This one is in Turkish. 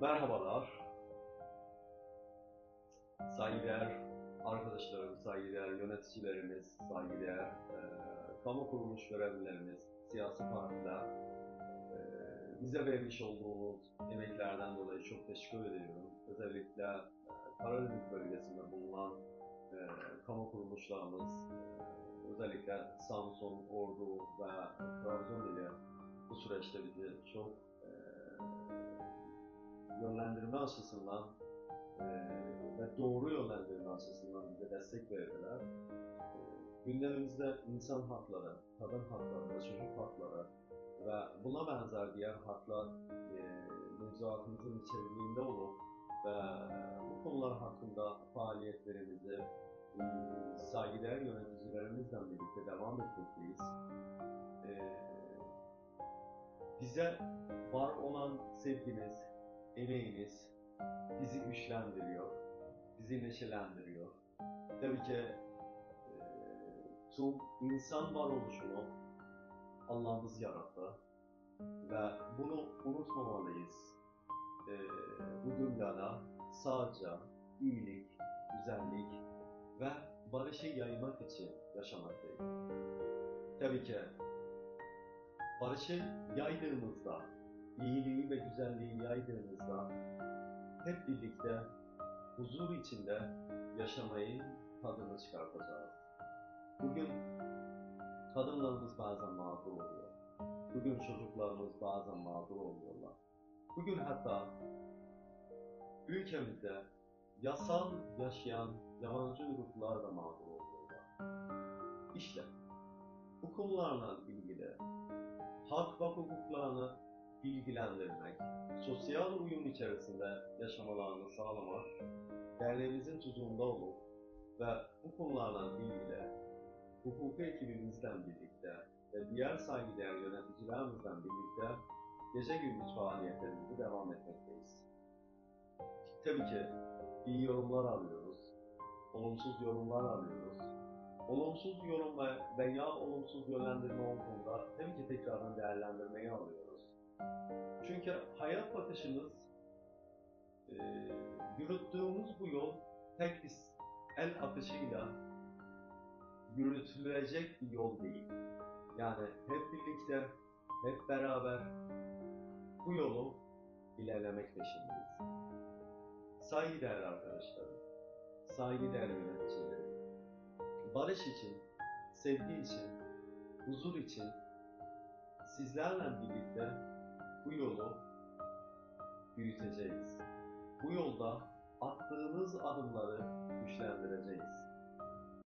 Merhabalar. Saygıdeğer arkadaşlarım, saygıdeğer yöneticilerimiz, saygıdeğer e, kamu kuruluş görevlilerimiz, siyasi partiler, e, bize vermiş olduğunuz emeklerden dolayı çok teşekkür ediyorum. Özellikle e, Karadeniz bölgesinde bulunan e, kamu kuruluşlarımız, e, özellikle Samsun, Ordu ve Trabzon ile bu süreçte bizi çok e, yönlendirme açısından e, ve doğru yönlendirme açısından bize destek verdiler. E, gündemimizde insan hakları, kadın hakları çocuk hakları ve buna benzer diğer haklar e, mevzuatımızın içeriğinde olup ve bu konular hakkında faaliyetlerimizi e, saygıdeğer yöneticilerimizle birlikte devam etmekteyiz. Bize var olan sevginiz, emeğiniz bizi güçlendiriyor, bizi neşelendiriyor. Tabii ki tüm insan varoluşunu Allah'ımız yarattı ve bunu unutmamalıyız. Bu dünyada sadece iyilik, güzellik ve barışı yaymak için yaşamaktayız. Tabii ki barışı yaydığımızda iyiliği ve güzelliği yaydığımızda hep birlikte huzur içinde yaşamayı tadını çıkartacağız. Bugün kadınlarımız bazen mağdur oluyor. Bugün çocuklarımız bazen mağdur oluyorlar. Bugün hatta ülkemizde yasal yaşayan yabancı ırklar da mağdur oluyorlar. İşte bu konularla ilgili hak ve hukuklarını bilgilendirmek, sosyal uyum içerisinde yaşamalarını sağlamak, derneğimizin tutumunda olup ve bu konularla ilgili hukuki ekibimizden birlikte ve diğer saygıdeğer yöneticilerimizden birlikte gece gündüz faaliyetlerimizi devam etmekteyiz. Tabii ki iyi yorumlar alıyoruz, olumsuz yorumlar alıyoruz. Olumsuz yorum ve veya olumsuz yönlendirme olduğunda tabii ki tekrardan değerlendirmeyi alıyoruz. Çünkü hayat bakışımız, e, yürüttüğümüz bu yol tek bir el atışıyla yürütülecek bir yol değil. Yani hep birlikte, hep beraber bu yolu ilerlemek peşindeyiz. Saygıdeğer arkadaşlarım, saygıdeğer yöneticilerim, barış için, sevgi için, huzur için sizlerle birlikte bu yolu büyüteceğiz. Bu yolda attığınız adımları güçlendireceğiz.